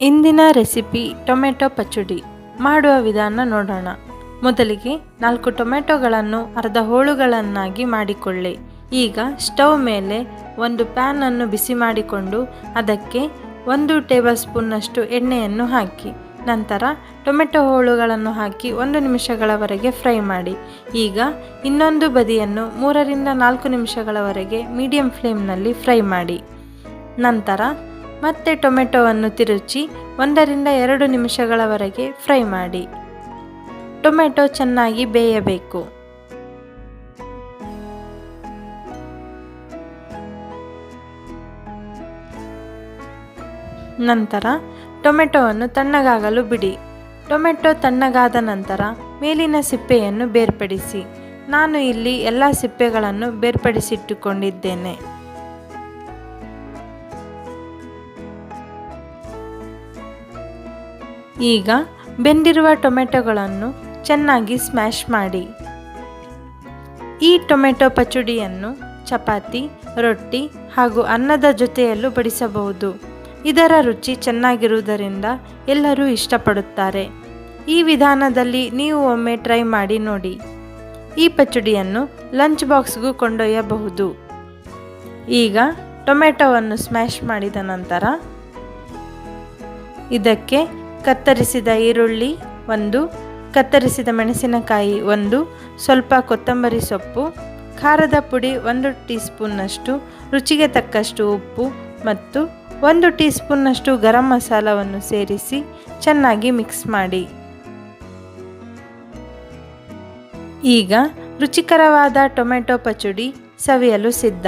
ಇಂದಿನ recipe tomato ಪಚ್ಚಡಿ ಮಾಡುವ ವಿಧಾನ ನೋಡೋಣ. ಮೊದಲಿಗೆ ನಾಲ್ಕು ಟೊಮೆಟೊಗಳನ್ನು ಅರ್ಧ ಹೋಳುಗಳನ್ನಾಗಿ ಮಾಡಿಕೊಳ್ಳಿ. ಈಗ ಸ್ಟವ್ ಮೇಲೆ ಒಂದು ಪ್ಯಾನನ್ನು ಬಿಸಿ ಮಾಡಿಕೊಂಡು ಅದಕ್ಕೆ ಒಂದು ಟೇಬಲ್ ಸ್ಪೂನ್ನಷ್ಟು ಎಣ್ಣೆಯನ್ನು ಹಾಕಿ. ನಂತರ ಟೊಮೆಟೊ ಹೋಳುಗಳನ್ನು ಹಾಕಿ ಒಂದು ನಿಮಿಷಗಳವರೆಗೆ ಫ್ರೈ ಮಾಡಿ. ಈಗ ಇನ್ನೊಂದು ಬದಿಯನ್ನು ಮೂರರಿಂದ ನಾಲ್ಕು ನಿಮಿಷಗಳವರೆಗೆ ಮೀಡಿಯಂ ಫ್ಲೇಮ್ನಲ್ಲಿ ಫ್ರೈ ಮಾಡಿ. ನಂತರ ಮತ್ತೆ ಟೊಮೆಟೊವನ್ನು ತಿರುಚಿ ಒಂದರಿಂದ ಎರಡು ನಿಮಿಷಗಳವರೆಗೆ ಫ್ರೈ ಮಾಡಿ. ಟೊಮೆಟೊ ಚೆನ್ನಾಗಿ ಬೇಯಬೇಕು. ನಂತರ ಟೊಮೆಟೊವನ್ನು ತಣ್ಣಗಾಗಲು ಬಿಡಿ. ಟೊಮೆಟೊ ತಣ್ಣಗಾದ ನಂತರ ಮೇಲಿನ ಸಿಪ್ಪೆಯನ್ನು ಬೇರ್ಪಡಿಸಿ. ನಾನು ಇಲ್ಲಿ ಎಲ್ಲ ಸಿಪ್ಪೆಗಳನ್ನು ಬೇರ್ಪಡಿಸಿಟ್ಟುಕೊಂಡಿದ್ದೇನೆ. ಈಗ ಬೆಂದಿರುವ ಟೊಮೆಟೊಗಳನ್ನು ಚೆನ್ನಾಗಿ ಸ್ಮ್ಯಾಶ್ ಮಾಡಿ. ಈ ಟೊಮೆಟೊ ಪಚಡಿಯನ್ನು ಚಪಾತಿ, ರೊಟ್ಟಿ ಹಾಗೂ ಅನ್ನದ ಜೊತೆಯಲ್ಲೂ ಬಡಿಸಬಹುದು. ಇದರ ರುಚಿ ಚೆನ್ನಾಗಿರುವುದರಿಂದ ಎಲ್ಲರೂ ಇಷ್ಟಪಡುತ್ತಾರೆ. ಈ ವಿಧಾನದಲ್ಲಿ ನೀವು ಒಮ್ಮೆ ಟ್ರೈ ಮಾಡಿ ನೋಡಿ. ಈ ಪಚಡಿಯನ್ನು ಲಂಚ್ ಬಾಕ್ಸ್ಗೂ ಕೊಂಡೊಯ್ಯಬಹುದು. ಈಗ ಟೊಮೆಟೊವನ್ನು ಸ್ಮ್ಯಾಶ್ ಮಾಡಿದ ನಂತರ ಇದಕ್ಕೆ ಕತ್ತರಿಸಿದ ಈರುಳ್ಳಿ ಒಂದು, ಕತ್ತರಿಸಿದ ಮೆಣಸಿನಕಾಯಿ ಒಂದು, ಸ್ವಲ್ಪ ಕೊತ್ತಂಬರಿ ಸೊಪ್ಪು, ಖಾರದ ಪುಡಿ ಒಂದು ಟೀ ಸ್ಪೂನ್ನಷ್ಟು ರುಚಿಗೆ ತಕ್ಕಷ್ಟು ಉಪ್ಪು ಮತ್ತು ಒಂದು ಟೀ ಸ್ಪೂನ್ನಷ್ಟು ಗರಂ ಮಸಾಲವನ್ನು ಸೇರಿಸಿ ಚೆನ್ನಾಗಿ ಮಿಕ್ಸ್ ಮಾಡಿ. ಈಗ ರುಚಿಕರವಾದ ಟೊಮೆಟೊ ಪಚಡಿ ಸವಿಯಲು ಸಿದ್ಧ.